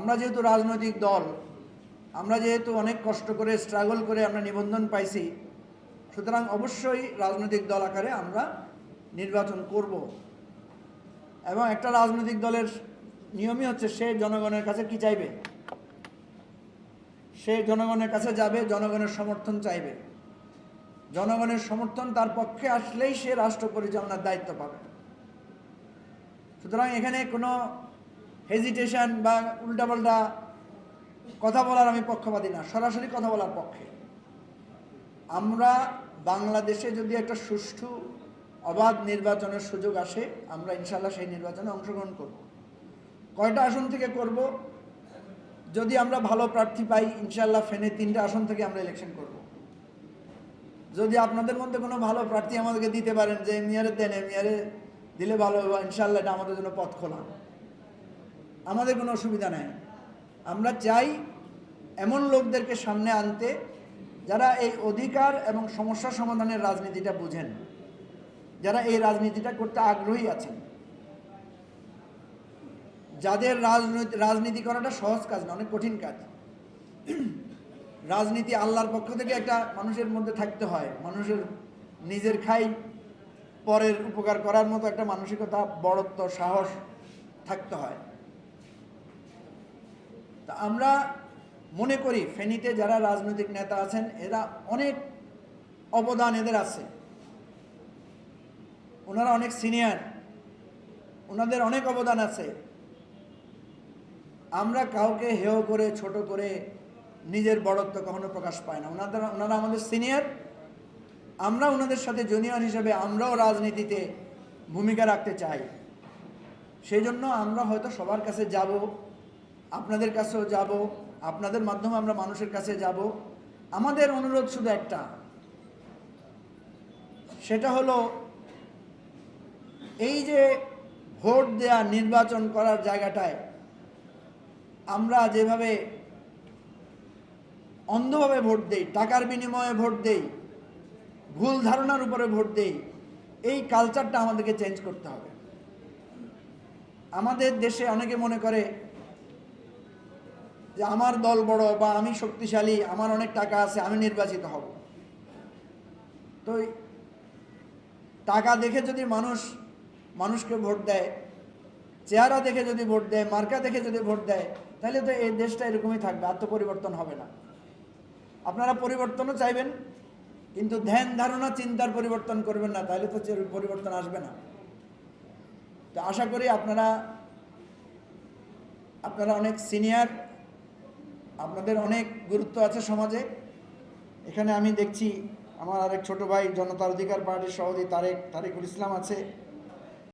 আমরা যেহেতু রাজনৈতিক দল, আমরা যেহেতু অনেক কষ্ট করে স্ট্রাগল করে আমরা নিবন্ধন পাইছি, সুতরাং অবশ্যই রাজনৈতিক দল আকারে আমরা নির্বাচন করব। এবং একটা রাজনৈতিক দলের নিয়মই হচ্ছে, সে জনগণের কাছে কি চাইবে? সে জনগণের কাছে যাবে, জনগণের সমর্থন চাইবে। জনগণের সমর্থন তার পক্ষে আসলেই সে রাষ্ট্র পরিচালনার দায়িত্ব পাবে। সুতরাং এখানে কোনো হেজিটেশন বা উল্টাপাল্টা কথা বলার আমি পক্ষপাতি না, সরাসরি কথা বলার পক্ষে। আমরা বাংলাদেশে যদি একটা সুষ্ঠু অবাধ নির্বাচনের সুযোগ আসে, আমরা ইনশাল্লাহ সেই নির্বাচনে অংশগ্রহণ করব। কয়টা আসন থেকে করব? যদি আমরা ভালো প্রার্থী পাই ইনশাল্লাহ ফেনে তিনটা আসন থেকে আমরা ইলেকশন করব। যদি আপনাদের মধ্যে কোনো ভালো প্রার্থী আমাদেরকে দিতে পারেন যে এমিয়ারে দেন এমিয়ারে দিলে ভালো হবে ইনশাল্লাহ এটা আমাদের জন্য পথ খোলা। আমাদের কোনো অসুবিধা নেই। আমরা চাই এমন লোকদেরকে সামনে আনতে যারা এই অধিকার এবং সমস্যা সমাধানের রাজনীতিটা বুঝেন, যারা এই রাজনীতিটা করতে আগ্রহী আছেন। যাদের রাজনীতি রাজনীতি করাটা সহজ কাজ না, অনেক কঠিন কাজ। রাজনীতি আল্লাহর পক্ষ থেকে একটা মানুষের মধ্যে থাকতে হয়। মানুষের নিজের খাই পরের উপকার করার মতো একটা মানসিকতা, বড়ত্ব, সাহস থাকতে হয়। তা আমরা মনে করি ফেনীতে যারা রাজনৈতিক নেতা আছেন, এরা অনেক অবদান এদের আছে। ওনারা অনেক সিনিয়র, ওনাদের অনেক অবদান আছে। আমরা কাউকে হেয় করে, ছোট করে নিজের বড়ত্ব কখনো প্রকাশ পায় না। ওনাদের, ওনারা আমাদের সিনিয়র, আমরা ওনাদের সাথে জুনিয়র হিসেবে আমরাও রাজনীতিতে ভূমিকা রাখতে চাই। সেই জন্য আমরা হয়তো সবার কাছে যাব আপনাদের কাছেও যাব, আপনাদের মাধ্যমে আমরা মানুষের কাছে যাব। আমাদের অনুরোধ শুধু একটা। সেটা হলো, এই যে ভোট দেয়া নির্বাচন করার জায়গাটায় আমরা যেভাবে অন্ধভাবে ভোট দেই, টাকার বিনিময়ে ভোট দেই, ভুল ধারণার উপরে ভোট দেই, এই কালচারটা আমাদেরকে চেঞ্জ করতে হবে। আমাদের দেশে অনেকে মনে করে যে আমার দল বড় বা আমি শক্তিশালী, আমার অনেক টাকা আছে, আমি নির্বাচিত হব। তো টাকা দেখে যদি মানুষ, মানুষকে ভোট দেয়, চেহারা দেখে যদি ভোট দেয়, মার্কা দেখে যদি ভোট দেয়, তাহলে তো এই দেশটা এরকমই থাকবে, আত্মপরিবর্তন হবে না। আপনারা পরিবর্তনও চাইবেন, কিন্তু ধ্যান, ধারণা, চিন্তার পরিবর্তন করবেন না, তাহলে তো পরিবর্তন আসবে না। তো আশা করি আপনারা আপনারা অনেক সিনিয়র আপনাদের অনেক গুরুত্ব আছে সমাজে। এখানে আমি দেখছি আমার আরেক ছোট ভাই, জনতার অধিকার পার্টির সভাপতি তারেক তারেকুল ইসলাম আছে।